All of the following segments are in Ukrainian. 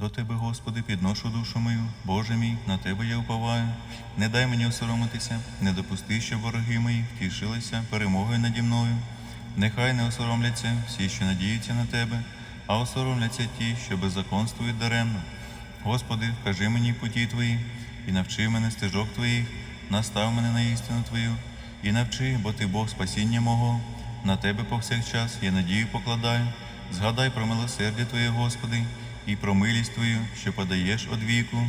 До Тебе, Господи, підношу душу мою, Боже мій, на Тебе я уповаю. Не дай мені осоромитися, не допусти, щоб вороги мої втішилися перемогою наді мною. Нехай не осоромляться всі, що надіються на Тебе, а осоромляться ті, що беззаконствують даремно. Господи, вкажи мені путі Твої, і навчи мене стежок Твоїх, настав мене на істину Твою, і навчи, бо Ти Бог спасіння мого. На Тебе повсякчас я надію покладаю. Згадай про милосердя Твоє, Господи, і про милість Твою, що подаєш од віку.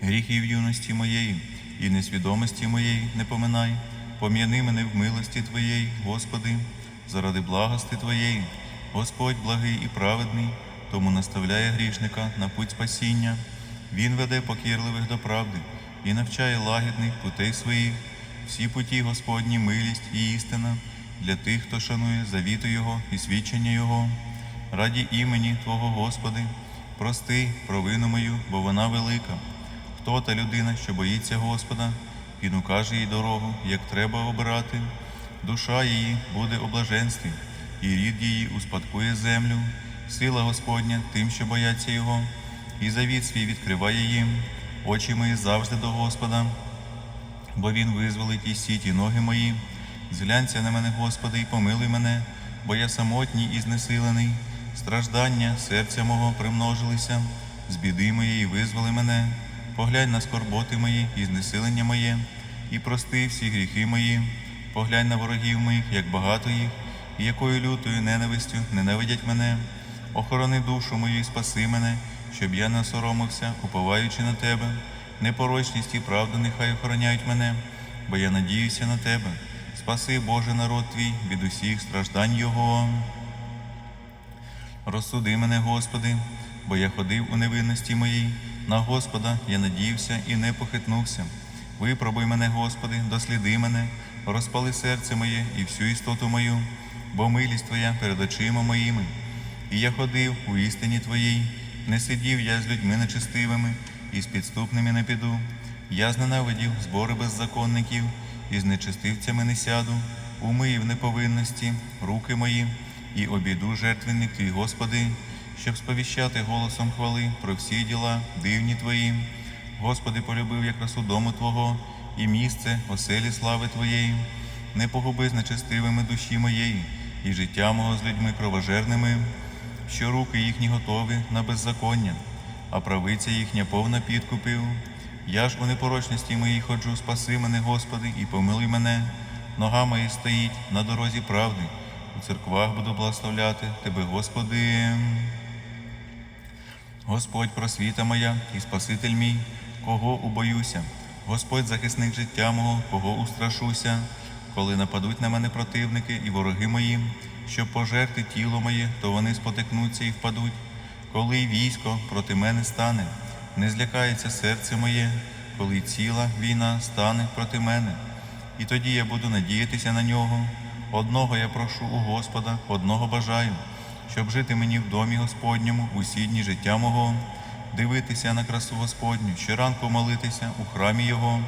Гріхів юності моєї і несвідомості моєї не поминай. Пом'яни мене в милості Твоєї, Господи, заради благости Твоєї. Господь благий і праведний, тому наставляє грішника на путь спасіння. Він веде покірливих до правди і навчає лагідних путей своїх. Всі путі Господні милість і істина для тих, хто шанує завіту Його і свідчення Його. Раді імені Твого Господи, прости провину мою, бо вона велика. Хто та людина, що боїться Господа, він укаже їй дорогу, як треба обирати. Душа її буде у блаженстві, і рід її успадкує землю. Сила Господня тим, що бояться Його, і завіт свій відкриває їм. Очі мої завжди до Господа, бо Він визволить і сіті ноги мої. Зглянься на мене, Господи, і помилуй мене, бо я самотній і знесилений. Страждання серця мого примножилися, з біди моєї визволи мене. Поглянь на скорботи мої і знесилення моє, і прости всі гріхи мої. Поглянь на ворогів моїх, як багато їх, і якою лютою ненавистю ненавидять мене. Охорони душу мою і спаси мене, щоб я не соромився, уповаючи на тебе. Непорочність і правда нехай охороняють мене, бо я надіюся на тебе. Спаси, Боже, народ твій від усіх страждань Його. Розсуди мене, Господи, бо я ходив у невинності моїй. На Господа я надіявся і не похитнувся. Випробуй мене, Господи, досліди мене, розпали серце моє і всю істоту мою, бо милість Твоя перед очима моїми. І я ходив у істині Твоїй, не сидів я з людьми нечестивими і з підступними не піду. Я зненавидів збори беззаконників, і з нечестивцями не сяду, умив неповинності, руки мої, і обіду жертвенник твій, Господи, щоб сповіщати голосом хвали про всі діла, дивні Твої. Господи, полюбив я красу дому Твого і місце, оселі слави Твоєї. Не погуби з нечестивими душі моєї, і життя мого з людьми кровожерними, що руки їхні готові на беззаконня, а правиця їхня повна підкупів. Я ж у непорочності моїй ходжу, спаси мене, Господи, і помилуй мене. Нога моя стоїть на дорозі правди. У церквах буду благословляти Тебе, Господи. Господь просвіта моя і Спаситель мій, кого убоюся, Господь захисник життя мого, кого устрашуся, коли нападуть на мене противники і вороги мої, щоб пожерти тіло моє, то вони спотикнуться і впадуть. Коли військо проти мене стане, не злякається серце моє, коли ціла війна стане проти мене. І тоді я буду надіятися на нього. Одного я прошу у Господа, одного бажаю, щоб жити мені в домі Господньому усі дні життя мого, дивитися на красу Господню, щоранку молитися у храмі Його,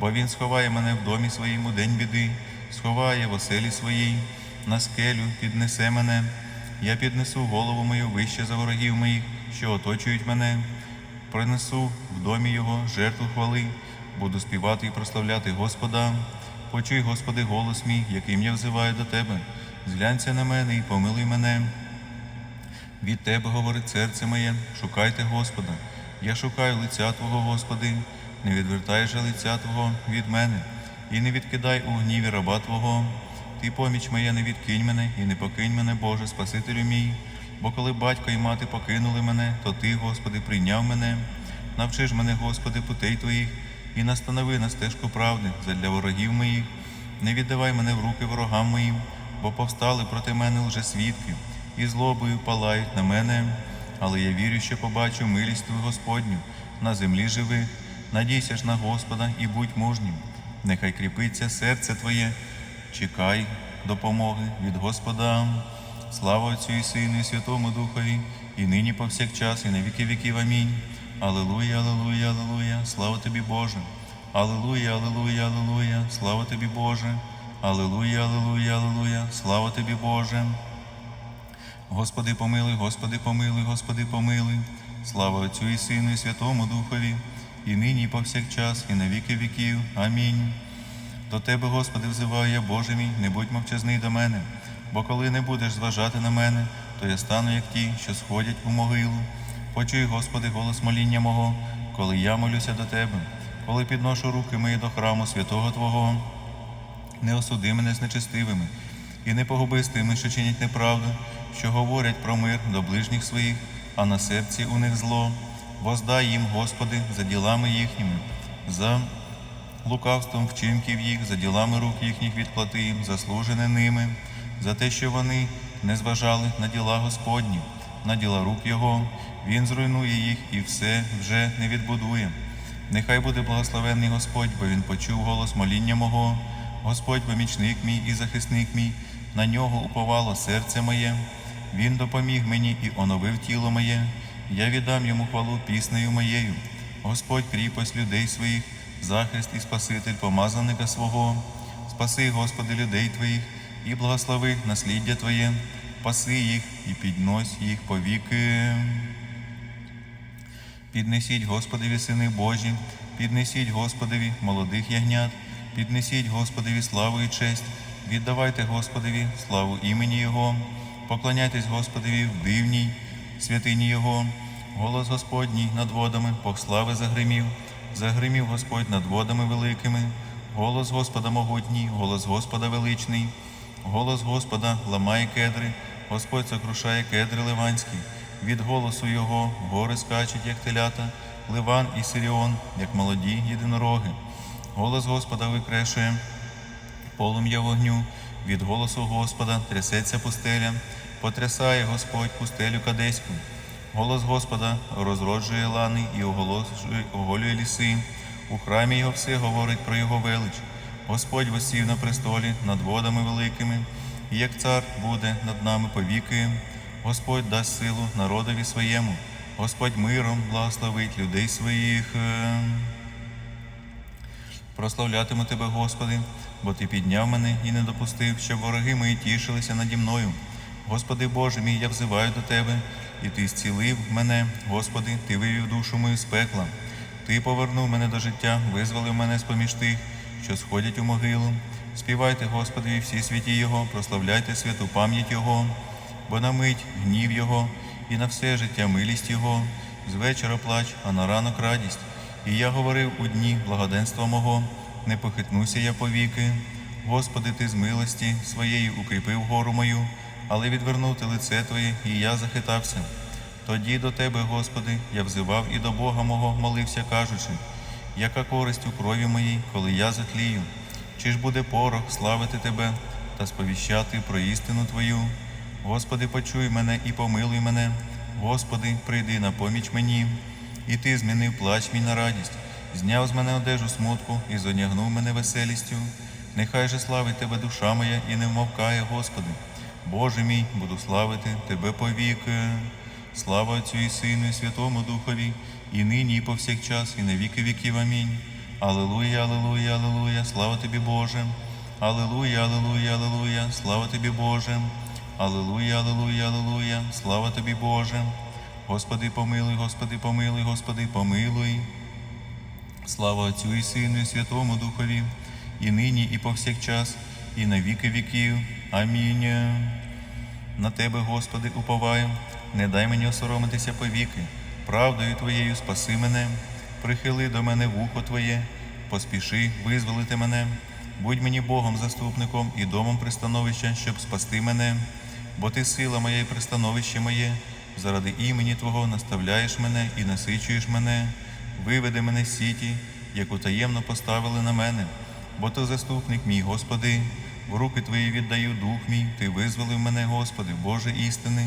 бо Він сховає мене в домі своїм у день біди, сховає в оселі своїй, на скелю піднесе мене. Я піднесу голову мою вище за ворогів моїх, що оточують мене. Принесу в домі Його жертву хвали, буду співати і прославляти Господа. Почуй, Господи, голос мій, яким я взиваю до Тебе. Зглянься на мене і помилуй мене. Від Тебе говорить серце моє, шукайте Господа. Я шукаю лиця Твого, Господи, не відвертай же лиця Твого від мене, і не відкидай у гніві раба Твого. Ти поміч моя, не відкинь мене і не покинь мене, Боже, Спасителю мій. Бо коли батько і мати покинули мене, то Ти, Господи, прийняв мене. Навчи ж мене, Господи, путей Твоїх, і настанови на стежку правди задля ворогів моїх. Не віддавай мене в руки ворогам моїм, бо повстали проти мене лжесвідки, і злобою палають на мене. Але я вірю, що побачу милість Твою Господню на землі живих. Надійся ж на Господа і будь мужнім. Нехай кріпиться серце Твоє, чекай допомоги від Господа. Слава Отцю і Сину, і Святому Духові, і нині повсякчас, і на віки віків. Амінь. Аллилуйя, аллилуйя, аллилуйя, слава тобі, Боже. Аллилуйя, аллилуйя, аллилуйя, слава тобі, Боже. Аллилуйя, аллилуйя, аллилуйя, слава тобі, Боже. Господи, помилуй, Господи, помилуй, Господи, помилуй. Слава Отцю і Сину, і Святому Духові, і нині, і повсякчас, і на віки віків. Амінь. До Тебе, Господи, взиваю я, Боже мій, не будь мовчазний до мене, бо коли не будеш зважати на мене, то я стану, як ті, що сходять у могилу. Почуй, Господи, голос моління мого, коли я молюся до Тебе, коли підношу руки мої до храму святого Твого. Не осуди мене з нечестивими, і не погуби з тими, що чинять неправду, що говорять про мир до ближніх своїх, а на серці у них зло. Воздай їм, Господи, за ділами їхніми, за лукавством вчинків їх, за ділами рук їхніх відплати їм, заслужене ними, за те, що вони не зважали на діла Господні, на діла рук Його. Він зруйнує їх і все вже не відбудує. Нехай буде благословенний Господь, бо Він почув голос моління мого. Господь помічник мій і захисник мій, на нього уповало серце моє. Він допоміг мені і оновив тіло моє. Я віддам йому хвалу піснею моєю. Господь кріпость людей своїх, захист і Спаситель помазаника свого. Спаси, Господи, людей Твоїх, і благослови насліддя Твоє, паси їх і піднось їх повіки. Піднесіть Господеві сини Божі, піднесіть Господеві молодих ягнят, піднесіть Господеві славу і честь, віддавайте Господеві славу імені Його, поклоняйтесь Господеві в дивній святині Його. Голос Господній над водами, Бог загримів, загримів Господь над водами великими, голос Господа могутній, голос Господа величний, голос Господа ламає кедри, Господь сокрушає кедри ливанські. Від голосу його гори скачуть, як телята, Ливан і Сиріон, як молоді єдинороги. Голос Господа викрешує полум'я вогню, від голосу Господа трясеться пустеля, потрясає Господь пустелю кадеську. Голос Господа розроджує лани і оголошує, оголює ліси. У храмі його все говорить про його велич. Господь восів на престолі над водами великими, і як цар буде над нами повіки. Господь дасть силу народові своєму, Господь миром благословить людей своїх. Прославлятиму Тебе, Господи, бо Ти підняв мене і не допустив, щоб вороги мої тішилися наді мною. Господи Боже мій, я взиваю до Тебе, і Ти зцілив мене, Господи, Ти вивів душу мою з пекла. Ти повернув мене до життя, визволив мене з поміж тих, що сходять у могилу. Співайте, Господи, всі святі Його, прославляйте святу пам'ять Його, бо на мить гнів Його, і на все життя милість Його, з вечора плач, а на ранок радість. І я говорив у дні благоденства мого, не похитнуся я повіки. Господи, Ти з милості своєї укріпив гору мою, але відвернув ти лице Твоє, і я захитався. Тоді до Тебе, Господи, я взивав і до Бога мого молився, кажучи, яка користь у крові моїй, коли я затлію? Чи ж буде порох славити Тебе та сповіщати про істину Твою? Господи, почуй мене і помилуй мене, Господи, прийди на поміч мені. І Ти змінив плач мій на радість, зняв з мене одежу смутку і зодягнув мене веселістю. Нехай же славить Тебе душа моя і не вмовкає, Господи. Боже мій, буду славити Тебе повіки. Слава Отцю і Сину, і Святому Духові, і нині, і повсякчас, і на віки віків. Амінь. Аллилуйя, аллилуйя, аллилуйя, слава тобі, Боже. Аллилуйя, аллилуйя, аллилуйя, слава тобі, Боже. Аллилуйя, аллилуйя, аллилуйя, слава тобі, Боже. Господи, помилуй, Господи, помилуй, Господи, помилуй. Слава Отцю і Сину, і Святому Духові, і нині, і повсякчас, і на віки віків. Амінь. На Тебе, Господи, уповаю, не дай мені осоромитися повіки, правдою Твоєю спаси мене, прихили до мене вухо Твоє, поспіши визволити мене, будь мені Богом заступником і домом пристановища, щоб спасти мене, бо Ти сила моя і пристановище моє, заради імені Твого наставляєш мене і насичуєш мене, виведи мене з сіті, яку таємно поставили на мене, бо Ти заступник мій, Господи. В руки Твої віддаю дух мій, Ти визволив мене, Господи, Боже істини.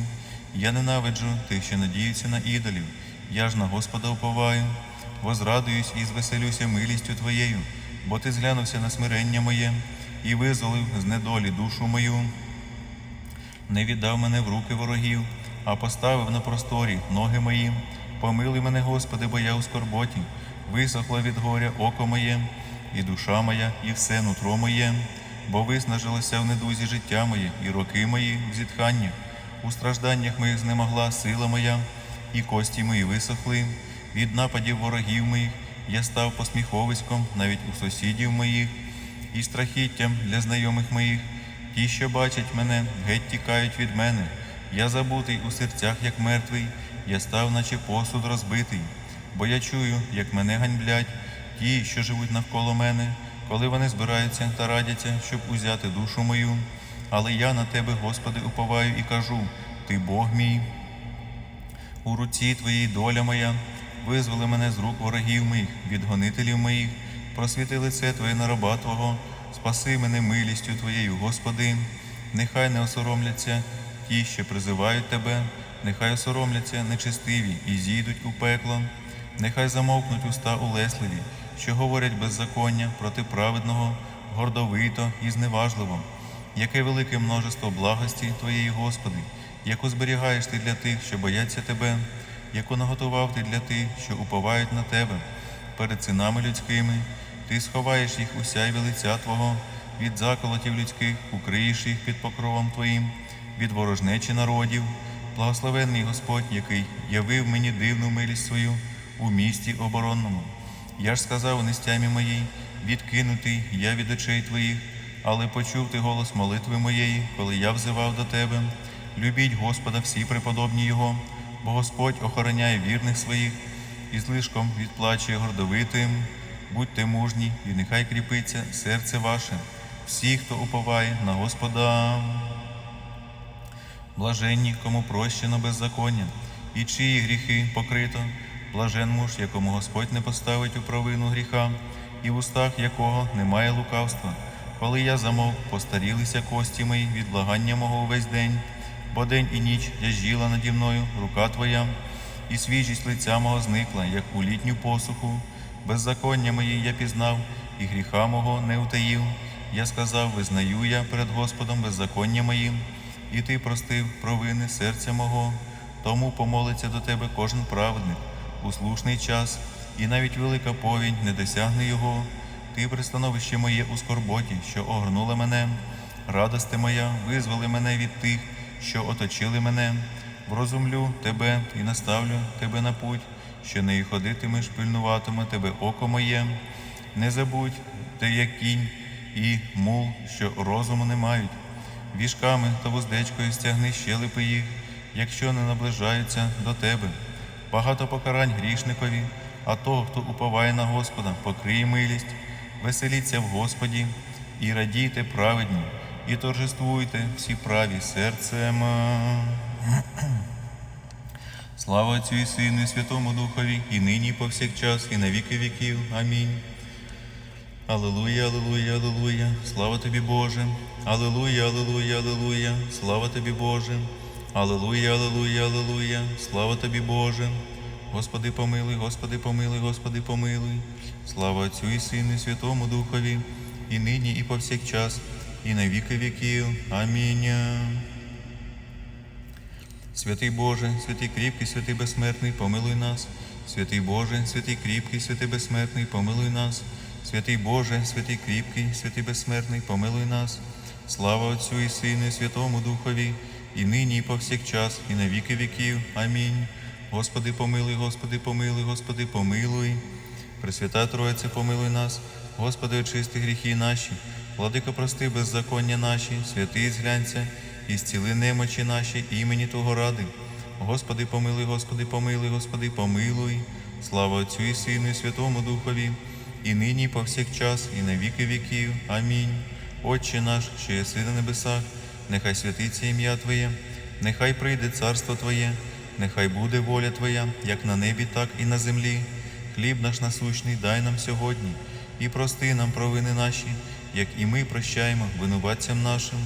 Я ненавиджу тих, що надіються на ідолів. Я ж на Господа уповаю, возрадуюсь і звеселюся милістю Твоєю, бо Ти зглянувся на смирення моє і визволив з недолі душу мою. Не віддав мене в руки ворогів, а поставив на просторі ноги мої. Помилуй мене, Господи, бо я у скорботі, висохло від горя око моє, і душа моя, і все нутро моє бо виснажилося в недузі життя моє і роки мої в зітханні. У стражданнях моїх знемогла сила моя, і кості мої висохли. Від нападів ворогів моїх я став посміховиськом навіть у сусідів моїх, і страхіттям для знайомих моїх. Ті, що бачать мене, геть тікають від мене. Я забутий у серцях, як мертвий, я став, наче посуд розбитий. Бо я чую, як мене ганьблять, ті, що живуть навколо мене, коли вони збираються та радяться, щоб узяти душу мою. Але я на тебе, Господи, уповаю і кажу: Ти Бог мій. У руці твоїй доля моя, визволи мене з рук ворогів моїх, від гонителів моїх, просвіти лице Твоє на раба Твого, спаси мене милістю Твоєю, Господи, нехай не осоромляться ті, що призивають Тебе, нехай осоромляться нечестиві і зійдуть у пекло, нехай замовкнуть уста улесливі, що говорять беззаконня проти праведного, гордовито і зневажливо. Яке велике множество благості Твоєї, Господи, яку зберігаєш Ти для тих, що бояться Тебе, яку наготував Ти для тих, що уповають на Тебе, перед синами людськими, Ти сховаєш їх у сяйві лиця Твого, від заколотів людських, укриєш їх під покровом Твоїм, від ворожнечі народів, благословенний Господь, який явив мені дивну милість свою у місті оборонному. Я ж сказав нестямі моїй, відкинутий я від очей твоїх, але почув ти голос молитви моєї, коли я взивав до тебе. Любіть Господа всі преподобні Його, бо Господь охороняє вірних своїх і злишком відплачує гордовитим. Будьте мужні, і нехай кріпиться серце ваше, всі, хто уповає на Господа. Блаженні, кому прощено беззаконня, і чиї гріхи покрито. Блажен муж, якому Господь не поставить у провину гріха, і в устах якого немає лукавства. Коли я замовк, постарілися кості мої від благання мого увесь день, бо день і ніч тяжіла наді мною рука Твоя, і свіжість лиця мого зникла, як у літню посуху. Беззаконня мої я пізнав, і гріха мого не утаїв. Я сказав, визнаю я перед Господом беззаконня моїм, і ти простив провини серця мого. Тому помолиться до тебе кожен праведник у слушний час, і навіть велика повінь не досягне його. Ти пристановище моє у скорботі, що огорнула мене. Радости моя, визволи мене від тих, що оточили мене. Врозумлю тебе і наставлю тебе на путь, що нею ходитимеш, пильнуватиме тебе око моє. Не забудь, ти як кінь і мул, що розуму не мають. Віжками та вуздечкою стягни щелепи їх, якщо не наближаються до тебе. Багато покарань грішникові, а того, хто уповає на Господа, покриє милість, веселіться в Господі і радійте праведні, і торжествуйте всі праві серцем. Слава Отцю і Сину, і Святому Духові, і нині, і повсякчас, і на віки віків. Амінь. Аллилуйя, аллилуйя, аллилуйя, слава тобі, Боже. Аллилуйя, аллилуйя, аллилуйя, слава тобі, Боже. Аллилуйя, аллилуйя, аллилуйя, слава тобі, Боже. Господи, помилуй, Господи, помилуй, Господи, помилуй. Слава Отцю і Сину, і Святому Духові, і нині, і повсякчас, і на віки віків. Амінь. Святий Боже, святий кріпкий, святий безсмертний, помилуй нас. Святий Боже, святий кріпкий, святий безсмертний, помилуй нас. Святий Боже, святий кріпкий, святий безсмертний, помилуй нас. Слава Отцю і Сину, і Святому Духові, і нині, і повсякчас, і на віки віків. Амінь. Господи, помилуй, Господи, помилуй, Господи, помилуй. Пресвята Троїця, помилуй нас, Господи, очисти гріхи наші, владико, прости беззаконня наші, святий зглянься, і зціли немочі наші, імені Твого ради. Господи, помилуй, Господи, помилуй, Господи, помилуй. Слава Отцю і Сину, і Святому Духові, і нині, і повсякчас, і на віки віків. Амінь. Отче наш, що єси на небесах, нехай святиться ім'я Твоє, нехай прийде царство Твоє, нехай буде воля Твоя, як на небі, так і на землі. Хліб наш насущний дай нам сьогодні, і прости нам провини наші, як і ми прощаємо винуватцям нашим,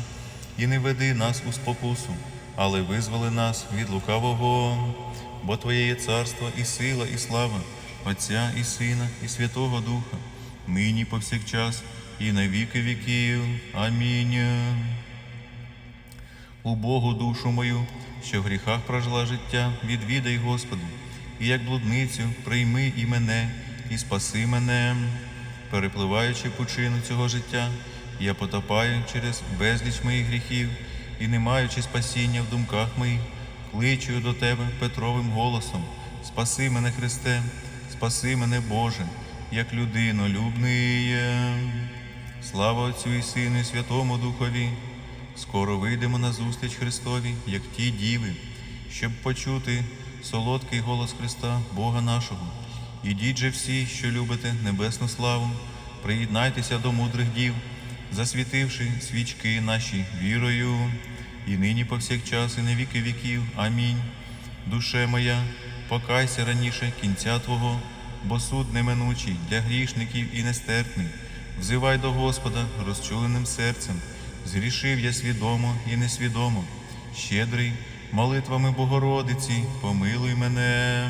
і не веди нас у спокусу, але визволи нас від лукавого, бо Твоє є царство і сила, і слава, Отця і Сина, і Святого Духа, нині повсякчас, і на віки віків. Амінь. У Богу душу мою, що в гріхах прожила життя, відвідай, Господи, і як блудницю прийми і мене, і спаси мене, перепливаючи пучину цього життя, я потопаю через безліч моїх гріхів, і не маючи спасіння в думках моїх, кличу до тебе Петровим голосом. Спаси мене, Христе, спаси мене, Боже, як людинолюбний. Слава Отцю і Сину, і Святому Духові. Скоро вийдемо на зустріч Христові, як ті діви, щоб почути солодкий голос Христа, Бога нашого. Ідіть же всі, що любите небесну славу, приєднайтеся до мудрих дів, засвітивши свічки наші вірою, і нині повсякчас, і на віки віків. Амінь. Душе моя, покайся раніше кінця Твого, бо суд неминучий для грішників і нестерпний. Взивай до Господа розчуленим серцем. Зрішив я свідомо і несвідомо. Щедрий, молитвами Богородиці, помилуй мене.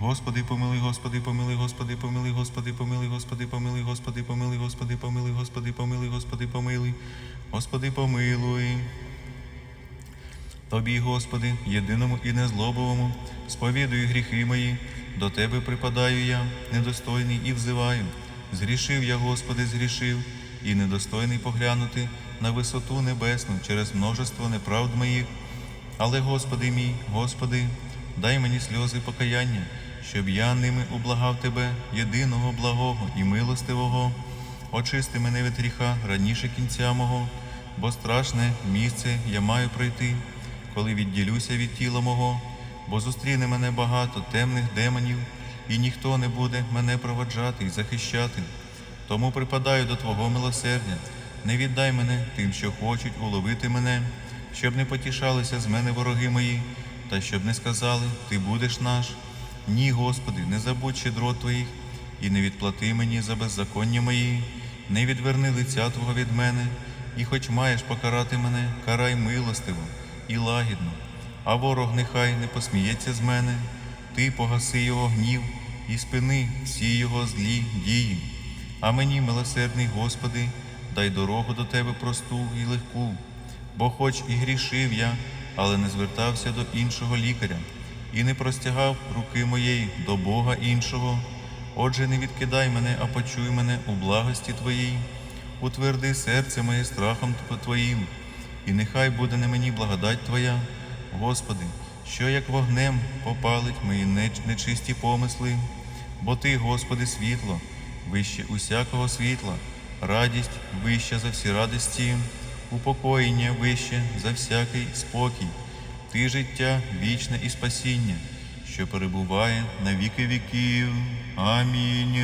Господи, помилуй, Господи, помилуй, Господи, помилуй, Господи, помилуй, Господи, помилуй, Господи, помилуй, Господи, помилуй, Господи, помилуй, Господи, помилуй, Господи, помилуй. Тобі, Господи, єдиному і незлобовому, сповідую гріхи мої, до Тебе припадаю я, недостойний і взиваю. Згрішив я, Господи, згрішив, і недостойний поглянути на висоту небесну через множество неправд моїх. Але, Господи мій, Господи, дай мені сльози покаяння, щоб я ними ублагав Тебе, єдиного благого і милостивого. Очисти мене від гріха раніше кінця мого, бо страшне місце я маю пройти, коли відділюся від тіла мого, бо зустріне мене багато темних демонів, і ніхто не буде мене проводжати і захищати. Тому припадаю до Твого милосердя, не віддай мене тим, що хочуть уловити мене, щоб не потішалися з мене вороги мої, та щоб не сказали, Ти будеш наш. Ні, Господи, не забудь щедрот Твоїх, і не відплати мені за беззаконня мої, не відверни лиця Твого від мене, і хоч маєш покарати мене, карай милостиво і лагідно, а ворог нехай не посміється з мене, ти погаси його гнів і спини всі його злі дії. А мені, милосердний Господи, дай дорогу до Тебе просту і легку, бо хоч і грішив я, але не звертався до іншого лікаря і не простягав руки моєї до Бога іншого. Отже, не відкидай мене, а почуй мене у благості Твоїй, утверди серце моє страхом Твоїм, і нехай буде на мені благодать Твоя, Господи, що як вогнем попалить мої нечисті помисли, бо Ти, Господи, світло, вище усякого світла, радість вища за всі радості, упокоєння вище за всякий спокій. Ти життя вічне і спасіння, що перебуває на віки віків. Амінь.